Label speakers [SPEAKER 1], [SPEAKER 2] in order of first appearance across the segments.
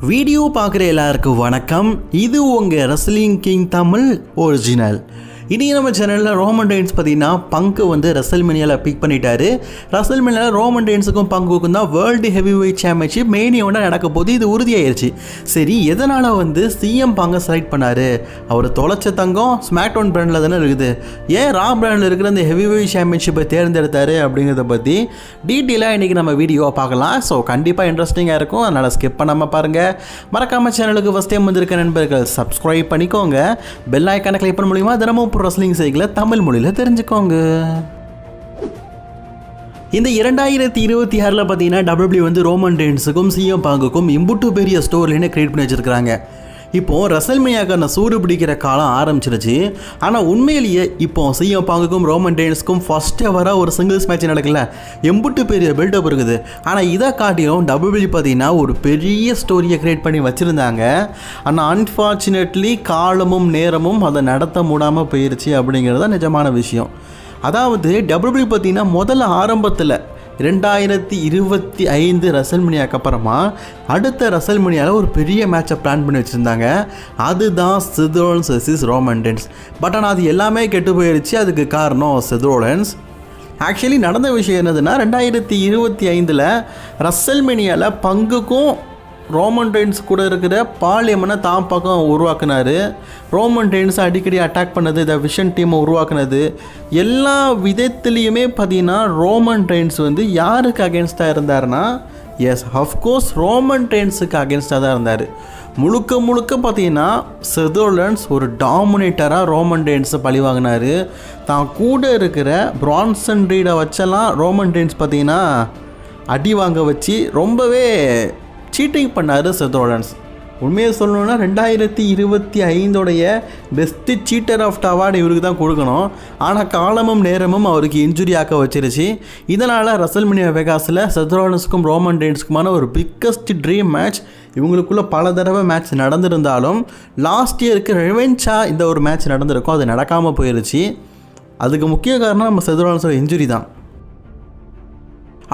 [SPEAKER 1] Video பார்க்குற எல்லாருக்கும் வணக்கம். இது உங்கள் ரெஸ்லிங் கிங் தமிழ் ஒரிஜினல் இனி நம்ம சேனலில் ரோமன் டெயின்ஸ் பார்த்தீங்கன்னா பங்கு வந்து ரசல் மினியாவில் பிக் பண்ணிட்டாரு. ரசல் மினியாவில் ரோமன் டெயின்ஸுக்கும் பங்குக்கும் தான் வேர்ல்டு ஹெவி வெயிட் சாம்பியன்ஷிப் மெயினியோட நடக்க போது இது உறுதியாயிருச்சு. சரி எதனால் வந்து சிஎம் பங்கை செலக்ட் பண்ணார்? அவர் தொலைச்ச தங்கம் ஸ்மாக் டவுன் பிராண்டில் தானே இருக்குது. ஏன் ரா பிராண்டில் இருக்கிற அந்த ஹெவி வெயிட் சாம்பியன்ஷிப்பை தேர்ந்தெடுத்தாரு அப்படிங்கிறத பற்றி டீட்டெயிலாக இன்றைக்கி நம்ம வீடியோவை பார்க்கலாம். ஸோ கண்டிப்பாக இன்ட்ரெஸ்டிங்காக இருக்கும். அதனால் ஸ்கிப் பண்ணாமல் பாருங்கள் மறக்காமல் சேனலுக்கு ஃபஸ்ட் டைம் வந்திருக்க நண்பர்கள் சப்ஸ்கிரைப் பண்ணிக்கோங்க. பெல் ஐக்கானை கிளிக் பண்ண மூலியமாக தினமும் ரெஸ்லிங் செய்களை தமிழ் மொழியில் தெரிஞ்சுக்கோங்க. இந்த இரண்டாயிரத்தி இருபத்தி ஆறில் பார்த்தீங்கன்னா டபிள்யூ வந்து ரோமன் டென்ஸுக்கும் சிஎம் பாங்குக்கும் இம்புட்டு பெரிய ஸ்டோர்லேன்னு கிரியேட் பண்ணி வச்சிருக்காங்க இப்போது ரசல்மையாக்கான சூடு பிடிக்கிற காலம் ஆரம்பிச்சிருச்சு. ஆனால் உண்மையிலேயே இப்போ சிஎம் பாங்குக்கும் ரோமன் டேன்ஸ்க்கும் ஃபர்ஸ்ட் எவராக ஒரு சிங்கிள்ஸ் மேட்ச் நடக்கல. எம்புட்டு பெரிய பில்டப் இருக்குது. ஆனால் இதை காட்டிலும் டபிள்யூ பார்த்தீங்கன்னா ஒரு பெரிய ஸ்டோரியை கிரியேட் பண்ணி வச்சுருந்தாங்க. ஆனால் அன்ஃபார்ச்சுனேட்லி காலமும் நேரமும் அதை நடத்த முடியாமல் போயிருச்சு அப்படிங்கிறது தான் நிஜமான விஷயம். அதாவது டபிள்யூ பார்த்தீங்கன்னா முதல்ல ஆரம்பத்தில் ரெண்டாயிரத்தி இருபத்தி ஐந்து ரசல்மனியாக்கு அப்புறமா அடுத்த ரசல்மனியாவில் ஒரு பெரிய மேட்சை பிளான் பண்ணி வச்சுருந்தாங்க. அதுதான் சித்ரோலன்ஸ் வர்சஸ் ரோமண்டன்ஸ் பட் ஆனால் அது எல்லாமே கெட்டு போயிடுச்சு அதுக்கு காரணம் சிதோலன்ஸ். ஆக்சுவலி நடந்த விஷயம் என்னதுன்னா ரெண்டாயிரத்தி இருபத்தி ஐந்தில் ரசல்மெனியாவில் பங்குக்கும் ரோமன் டெயின்ஸ் கூட இருக்கிற பாலியமனை தான் பக்கம் உருவாக்குனாரு. ரோமன் டெயின்ஸ் அடிக்கடி அட்டாக் பண்ணது இந்த விஷன் டீமை உருவாக்குனது. எல்லா விதத்துலேயுமே பார்த்தீங்கன்னா ரோமன் டெயின்ஸ் வந்து யாருக்கு அகேன்ஸ்டாக இருந்தாருன்னா எஸ் அஃப்கோர்ஸ் ரோமன் டெயின்ஸுக்கு அகேன்ஸ்டாக தான் இருந்தார். முழுக்க முழுக்க பார்த்தீங்கன்னா செதோலன்ஸ் ஒரு டாமினேட்டராக ரோமன் டெயின்ஸை பழிவாங்கினார் தான் கூட இருக்கிற பிரான்சன் ரீடை வச்செல்லாம் ரோமன் டெயின்ஸ் பார்த்தீங்கன்னா அடி வாங்க வச்சு ரொம்பவே சீட்டிங் பண்ணார் செத்ரோலன்ஸ் உண்மையை சொல்லணும்னா ரெண்டாயிரத்தி இருபத்தி ஐந்தோடைய பெஸ்ட்டு சீட்டர் ஆஃப் அவார்டு இவருக்கு தான் கொடுக்கணும். ஆனால் காலமும் நேரமும் அவருக்கு இன்ஜுரி ஆக்க வச்சிருச்சு. இதனால் ரசல்மினியா வெகாஸில் செத்ரோலன்ஸுக்கும் ரோமன் டெயின்ஸுக்குமான ஒரு பிக்கஸ்ட் ட்ரீம் மேட்ச் இவங்களுக்குள்ளே பல தடவை மேட்ச் நடந்திருந்தாலும் லாஸ்ட் இயருக்கு ரெவென்ச்சாக இந்த ஒரு மேட்ச் நடந்திருக்கும். அது நடக்காமல் போயிருச்சு. அதுக்கு முக்கிய காரணம் நம்ம செத்ரோலன்ஸோட இன்ஜுரி தான்.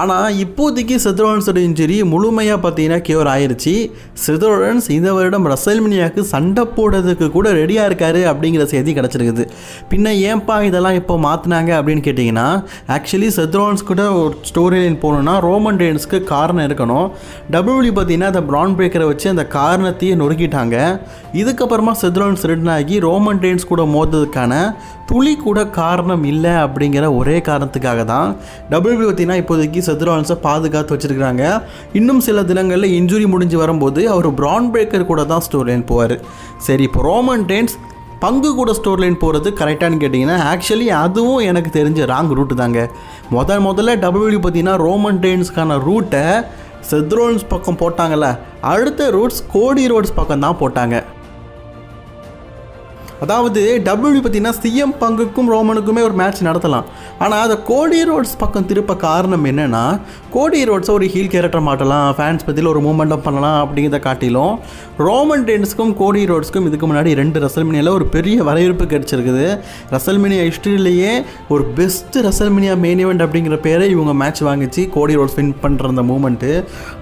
[SPEAKER 1] ஆனால் இப்போதைக்கு செத்ரோலன்ஸோட இன்ஜுரி முழுமையாக பார்த்தீங்கன்னா கியூர் ஆயிடுச்சு செத்ரோலன்ஸ் இந்த வருடம் ரசல்மினியாவுக்கு சண்டை போடுறதுக்கு கூட ரெடியாக இருக்காரு அப்படிங்கிற செய்தி கிடச்சிருக்குது. பின்ன ஏன்பா இதெல்லாம் இப்போ மாற்றினாங்க அப்படின்னு கேட்டிங்கன்னா ஆக்சுவலி செத்ரோன்ஸ் கூட ஒரு ஸ்டோரி லைன் போகணுன்னா ரோமன் ரெயின்ஸ்க்கு காரணம் இருக்கணும். டபிள்யூ பார்த்தீங்கன்னா அந்த ப்ரான் பிரேக்கரை வச்சு அந்த காரணத்தையே நொறுக்கிட்டாங்க. இதுக்கப்புறமா செத்ரோன்ஸ் ரிட்டன் ஆகி ரோமன் ரெயின்ஸ் கூட மோதுறதுக்கான துளி கூட காரணம் இல்லை அப்படிங்கிற ஒரே காரணத்துக்காக தான் டபிள்யூபி பார்த்தீங்கன்னா இப்போதைக்கு செத்ரோலன்ஸை பாதுகாத்து வச்சுருக்கிறாங்க. இன்னும் சில தினங்களில் இன்ஜுரி முடிஞ்சு வரும்போது அவர் பிரான் பிரேக்கர் கூட தான் ஸ்டோர் லைன் போவார். சரி இப்போ ரோமன் டெயின்ஸ் பங்கு கூட ஸ்டோர் லைன் போகிறது கரெக்டானு கேட்டிங்கன்னா ஆக்சுவலி அதுவும் எனக்கு தெரிஞ்ச ராங் ரூட்டு தாங்க. முதல் முதல்ல டபுள்யூ பார்த்தீங்கன்னா ரோமன் டெயின்ஸ்க்கான ரூட்டை செத்ரோன்ஸ் பக்கம் போட்டாங்கல்ல அடுத்த ரூட்ஸ் கோடி ரோட்ஸ் பக்கம் தான் போட்டாங்க. அதாவது டபிள்யூ பார்த்தீங்கன்னா சிஎம் பங்குக்கும் ரோமனுக்குமே ஒரு மேட்ச் நடத்தலாம். ஆனால் அதை கோடி ரோட்ஸ் பக்கம் திருப்ப காரணம் என்னென்னா கோடி ரோட்ஸை ஒரு ஹீல் கேரக்டர் மாட்டலாம் ஃபேன்ஸ் பற்றியில் ஒரு மூமெண்டம் பண்ணலாம் அப்படிங்கிறத காட்டிலும் ரோமன் டென்ஸ்க்கும் கோடி ரோட்ஸ்க்கும் இதுக்கு முன்னாடி ரெண்டு ரசல்மினியில் ஒரு பெரிய வரவேற்பு கிடச்சிருக்குது. ரசல்மினியா ஹிஸ்ட்ரியிலேயே ஒரு பெஸ்ட்டு ரசல்மினியா மெயின் இவெண்ட் அப்படிங்கிற பேரை இவங்க மேட்ச் வாங்கிச்சு கோடி ரோட்ஸ் வின் பண்ணுற அந்த மூமெண்ட்டு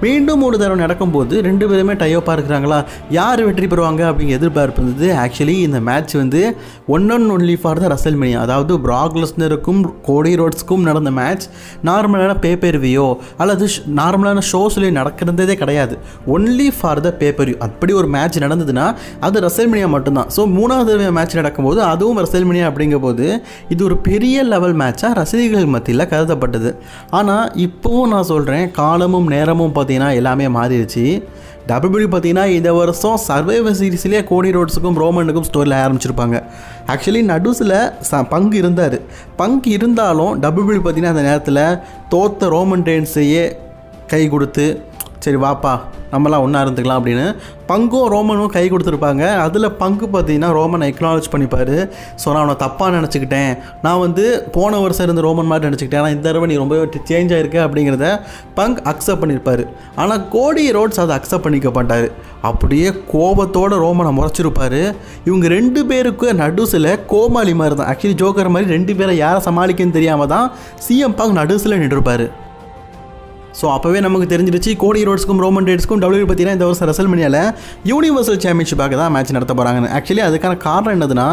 [SPEAKER 1] மீண்டும் ஒரு தடவை நடக்கும்போது ரெண்டு பேருமே டையோப்பாக இருக்கிறாங்களா? யார் வெற்றி பெறுவாங்க அப்படிங்கிற எதிர்பார்ப்பு இருந்தது. ஆக்சுவலி இந்த மேட்ச் மேட்ச் வந்து one one only for the WrestleMania அதாவது ப்ராக்லஸ்னருக்கும் கோடி ரோட்ஸ்க்கும் நடந்த மேட்ச் நார்மலான பேப்பர் வியோ அல்லது நார்மலான ஷோஸ்லேயும் நடக்கிறதே கிடையாது. Only for the pay per view அப்படி ஒரு மேட்ச் நடந்ததுன்னா அது ரசல்மினியா மட்டும்தான். ஸோ மூணாவது மேட்ச் நடக்கும்போது அதுவும் ரசல்மினியா அப்படிங்கும்போது இது ஒரு பெரிய லெவல் மேட்சாக ரசிகர்கள் மத்தியில் கருதப்பட்டது. ஆனால் இப்போவும் நான் சொல்கிறேன் காலமும் நேரமும் பார்த்தீங்கன்னா எல்லாமே மாறிடுச்சு. டபிள்யூ பார்த்தீங்கன்னா இந்த வருஷம் சர்வைவர் சீரீஸ்லேயே கோடி ரோட்ஸுக்கும் ரோமனுக்கும் ஸ்டோரியில் ஆரம்பிச்சிருப்பாங்க. ஆக்சுவலி நடுஸில் ச பங்கு இருந்தார். பங்கு இருந்தாலும் டபிள்யூ பார்த்தீங்கன்னா அந்த நேரத்தில் தோத்த ரோமன் டேன்ஸையே கை கொடுத்து சரி வாப்பா நம்மலாம் ஒன்றா இருந்துக்கலாம் அப்படின்னு பங்கும் ரோமனும் கை கொடுத்துருப்பாங்க. அதில் பங்கு பார்த்தீங்கன்னா ரோமனை எக்னாலஜ் பண்ணிப்பார். ஸோ நான் அவனை தப்பாக நினச்சிக்கிட்டேன். நான் வந்து போன வருஷம் இருந்த ரோமன் மாதிரி நினச்சிக்கிட்டேன். ஆனால் இந்த தடவை நீ ரொம்ப சேஞ்ச் ஆகிருக்கு அப்படிங்கிறத பங்க் அக்செப்ட் பண்ணியிருப்பார் ஆனால் கோடி ரோட்ஸ் அதை அக்செப்ட் பண்ணிக்க மாட்டார். அப்படியே கோபத்தோட ரோமனை முறைச்சிருப்பார். இவங்க ரெண்டு பேருக்கு நடுசில் கோமாளி மாதிரி தான். ஆக்சுவலி ஜோக்கர் மாதிரி ரெண்டு பேரை யாரை சமாளிக்கன்னு தெரியாமல் தான் சிஎம் பங்க் நடுசில் நின்றுருப்பார். ஸோ அப்போவே நமக்கு தெரிஞ்சிருச்சு கோடி ரோட்ஸ்க்கும் ரோமன் ரேட்ஸ்க்கும் டபிள்யூ பார்த்தீங்கன்னா இந்த வருஷம் ரெசல்மனியாவில் யூனிவர்சல் சாம்பியன்ஷிப்பாக தான் மேட்ச் நடத்த போகிறாங்கன்னு ஆக்சுவலி அதுக்கான காரணம் என்னதுன்னா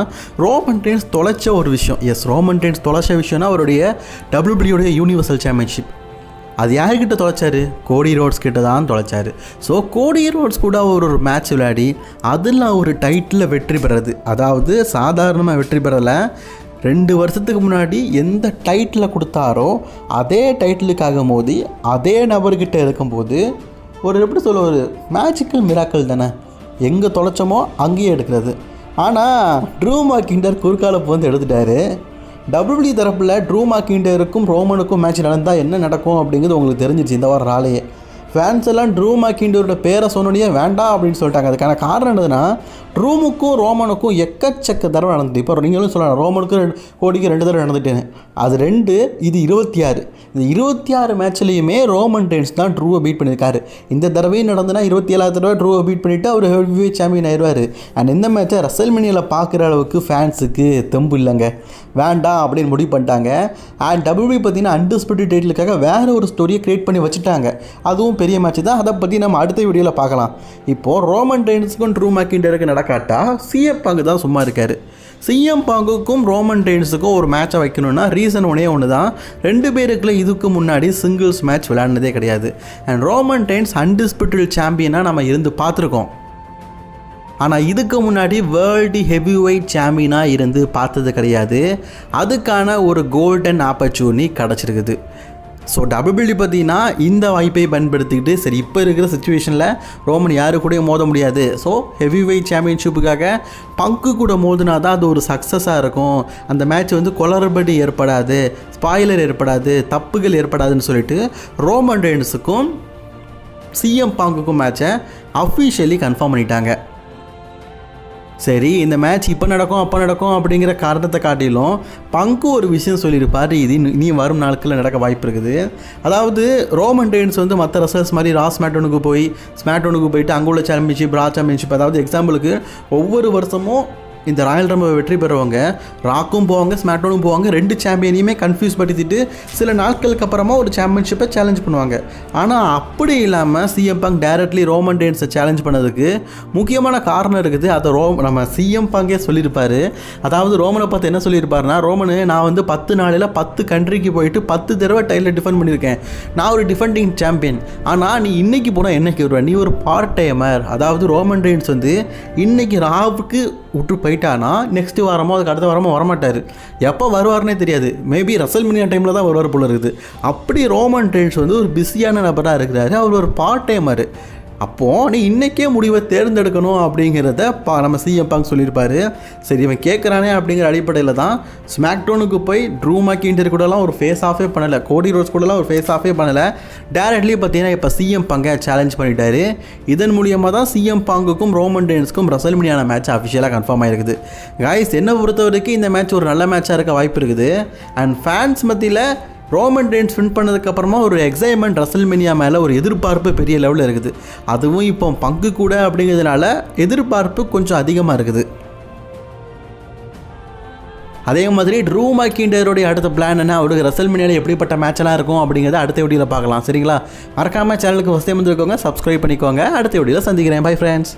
[SPEAKER 1] ரோமன் ரேன்ஸ் தொலைச்ச ஒரு விஷயம். எஸ் ரோமன் ரேன்ஸ் தொலைச்ச விஷயம்னா அவருடைய டபிள்யூபிள்யூடைய யூனிவர்சல் சாம்பியன்ஷிப் அது யார்கிட்ட தொலைச்சார்? கோடி ரோட்ஸ் கிட்ட தான் தொலைச்சார். ஸோ கோடி ரோட்ஸ் கூட ஒரு ஒரு மேட்ச் விளையாடி அதில் ஒரு டைட்டில் வெற்றி பெறது. அதாவது சாதாரணமாக வெற்றி பெறலை. ரெண்டு வருஷத்துக்கு முன்னாடி எந்த டைட்டில் கொடுத்தாரோ அதே டைட்டிலுக்காக மோதி அதே நபர்கிட்ட இருக்கும்போது ஒரு எப்படி சொல்ல ஒரு மேஜிக்கல் மிராக்கள் தானே. எங்கே தொலைச்சோமோ அங்கேயே எடுக்கிறது. ஆனால் ட்ரூ மார்க்கிண்டர் குறுக்கால வந்து எடுத்துட்டாரு. டபிள்யூடி தரப்பில் ட்ரூ மார்க்கிண்டருக்கும் ரோமனுக்கும் மேட்ச் நடந்தால் என்ன நடக்கும் அப்படிங்கிறது உங்களுக்கு தெரிஞ்சிச்சு இந்த வாரம் ராலையே. ஃபேன்ஸ் எல்லாம் ட்ரூ மாக்கிண்டரோட பேரை சொன்னோடனே வேண்டாம் அப்படின்னு சொல்லிட்டாங்க. அதுக்கான காரணம் என்னதுன்னா ட்ரூமுக்கும் ரோமனுக்கும் எக்கச்சக்க தடவை நடந்துட்டு இப்போ நீங்களும் சொல்லலாம் ரோமனுக்கும் ரெண்டு கோடிக்கு ரெண்டு தடவை நடந்துட்டேன்னு. அது ரெண்டு இது இருபத்தி ஆறு. இந்த இருபத்தி ஆறு மேட்ச்லேயுமே ரோமன் டென்ஸ் தான் ட்ரூவை பீட் பண்ணியிருக்காரு. இந்த தடவையும் நடந்துனா இருபத்தி ஏழாவது தடவை ட்ரூவை பீட் பண்ணிவிட்டு அவர் ஹெவி சாம்பியன் ஆயிடுவார் அண்ட் இந்த மேட்சை ரசல் மினியில் பார்க்குற அளவுக்கு ஃபேன்ஸுக்கு தெம்பு இல்லைங்க. வேண்டாம் அப்படின்னு முடிவு பண்ணிட்டாங்க. அண்ட் டபிள்யூபி பார்த்தீங்கன்னா அண்டர்ஸ்பிரிட் டைட்டிலுக்காக வேறு ஒரு ஸ்டோரியை க்ரியேட் பண்ணி வச்சுட்டாங்க. அதுவும் பெரிய மேட்ச் தான். அதை பற்றி நம்ம அடுத்த வீடியோவில் பார்க்கலாம். இப்போது ரோமன் ரெயின்ஸுக்கும் ட்ரூ மேக்கிண்டருக்கு நடக்காட்டா சிஎம் பாங்கு தான் சும்மா இருக்கார். சிஎம் பாங்குக்கும் ரோமன் ரெயின்ஸுக்கும் ஒரு மேட்சை வைக்கணும்னா ரீசன் ஒன்றே ஒன்று தான் ரெண்டு பேருக்குள்ள இதுக்கு முன்னாடி சிங்கிள்ஸ் மேட்ச் விளையாடினதே கிடையாது. அண்ட் ரோமன் ரெயின்ஸ் அன்டிஸ்பிட்டல் சாம்பியனாக நம்ம இருந்து பார்த்துருக்கோம். ஆனால் இதுக்கு முன்னாடி வேர்ல்டு ஹெவி வெயிட் சாம்பியனாக இருந்து பார்த்தது கிடையாது. அதுக்கான ஒரு கோல்டன் ஆப்பர்ச்சுனிட்டி கிடச்சிருக்குது. ஸோ டபிள்யூபிள்யூ பார்த்தீங்கன்னா இந்த வாய்ப்பை பயன்படுத்திக்கிட்டு சரி இப்போ இருக்கிற சுச்சுவேஷனில் ரோமன் யாரு கூடயும் மோத முடியாது. ஸோ ஹெவி வெயிட் சாம்பியன்ஷிப்புக்காக பங்கு கூட மோதினா தான் அது ஒரு சக்ஸஸாக இருக்கும். அந்த மேட்ச் வந்து கொளறுபடி ஏற்படாது ஸ்பாயிலர் ஏற்படாது தப்புகள் ஏற்படாதுன்னு சொல்லிட்டு ரோமன் ரெயின்ஸுக்கும் சிஎம் பாங்குக்கும் மேட்சை அஃபிஷியலி கன்ஃபார்ம் பண்ணிட்டாங்க. சரி இந்த மேட்ச் இப்போ நடக்கும் அப்போ நடக்கும் அப்படிங்கிற காரணத்தை காட்டிலும் பங்கு ஒரு விஷயம் சொல்லியிருப்பார். இது இனி வரும் நாட்களில் நடக்க வாய்ப்பு இருக்குது. அதாவது ரோமன் டெயின்ஸ் வந்து மற்ற ரசல்ஸ் மாதிரி ராஸ் மேட்டோனுக்கு போய் ஸ்மேட்டோனுக்கு போயிட்டு அங்கே உள்ள சாம்பியன்ஷிப் ரா சாம்பியன்ஷிப் அதாவது எக்ஸாம்பிளுக்கு ஒவ்வொரு வருஷமும் இந்த ராயல் ரம்ப வெற்றி பெறவங்க ராக்கும் போவாங்க ஸ்மாட்டோனும் போவாங்க ரெண்டு சாம்பியனையுமே கன்ஃபியூஸ் படுத்திட்டு சில நாட்களுக்கு அப்புறமா ஒரு சாம்பியன்ஷிப்பை சேலஞ்ச் பண்ணுவாங்க. ஆனால் அப்படி இல்லாமல் சிஎம் பங்க் டைரக்ட்லி ரோமன் டேன்ஸை சேலஞ்ச் பண்ணதுக்கு முக்கியமான காரணம் இருக்குது. அதை ரோ நம்ம சிஎம் பங்கே சொல்லியிருப்பார். அதாவது ரோமனை பார்த்து என்ன சொல்லியிருப்பாருன்னா ரோமனு நான் வந்து பத்து நாளில் பத்து கண்ட்ரிக்கு போயிட்டு பத்து தடவை டைலில் டிஃபெண்ட் பண்ணியிருக்கேன். நான் ஒரு டிஃபெண்டிங் சாம்பியன் ஆனால் நீ இன்னைக்கு போனால் என்னைக்கு வருவேன் நீ ஒரு பார்ட் டைமர் அதாவது ரோமன் டேன்ஸ் வந்து இன்னைக்கு ராவுக்கு விட்டு போயிட்டானா? நெக்ஸ்ட்டு வாரமோ அதுக்கு அடுத்த வாரமோ வரமாட்டார். எப்போ வருவார்னே தெரியாது. மேபி ரசல் மினியா டைமில் தான் வருவார் போல இருக்குது. அப்படி ரோமன் டென்ஸ் வந்து ஒரு பிஸியான நபராக இருக்கிறாரு. அவர் ஒரு பார்ட் டைமர் அப்போது நீ இன்றைக்கே முடிவை தேர்ந்தெடுக்கணும் அப்படிங்கிறத பா நம்ம சிஎம் பாங் சொல்லியிருப்பாரு. சரி இவன் கேட்குறானே அப்படிங்கிற அடிப்படையில் தான் ஸ்மாக்டோனுக்கு போய் ட்ரூ மாக்கிண்டர் கூடலாம் ஒரு ஃபேஸ் ஆஃபே பண்ணலை. கோடி ரோஸ் கூடலாம் ஒரு ஃபேஸ் ஆஃபே பண்ணலை. டேரக்ட்லி பார்த்தீங்கன்னா இப்போ சிஎம் பங்கை சேலஞ்ச் பண்ணிட்டாரு. இதன் மூலியமாக தான் சிஎம் பாங்குக்கும் ரோமன் டெயின்ஸ்க்கும் ரசல்மினியான மேட்ச் அஃபிஷியலாக கன்ஃபார்ம் ஆகிருக்குது காய்ஸ் என்னை பொறுத்த வரைக்கும் இந்த மேட்ச் ஒரு நல்ல மேட்சாக இருக்க வாய்ப்பு இருக்குது. அண்ட் ஃபேன்ஸ் மத்தியில் ரோமன் ரெயின்ஸ் வின் பண்ணதுக்கப்புறமா ஒரு எக்ஸைட்மெண்ட் ரசல்மெனியா மேலே ஒரு எதிர்பார்ப்பு பெரிய லெவலில் இருக்குது. அதுவும் இப்போ பங்கு கூட அப்படிங்கிறதுனால எதிர்பார்ப்பு கொஞ்சம் அதிகமாக இருக்குது. அதே மாதிரி ட்ரூ மாக்கிண்டருடைய அடுத்த பிளான் என்ன? அவருக்கு ரசல் மினியால் எப்படிப்பட்ட மேட்செல்லாம் இருக்கும் அப்படிங்கிறத அடுத்த வீடியோவில் பார்க்கலாம். சரிங்களா? மறக்காமல் சேனலுக்கு ஃபஸ்ட் டைம் வந்துருக்கோங்க சப்ஸ்கிரைப் பண்ணிக்கோங்க. அடுத்த வீடியோவில் சந்திக்கிறேன். Bye friends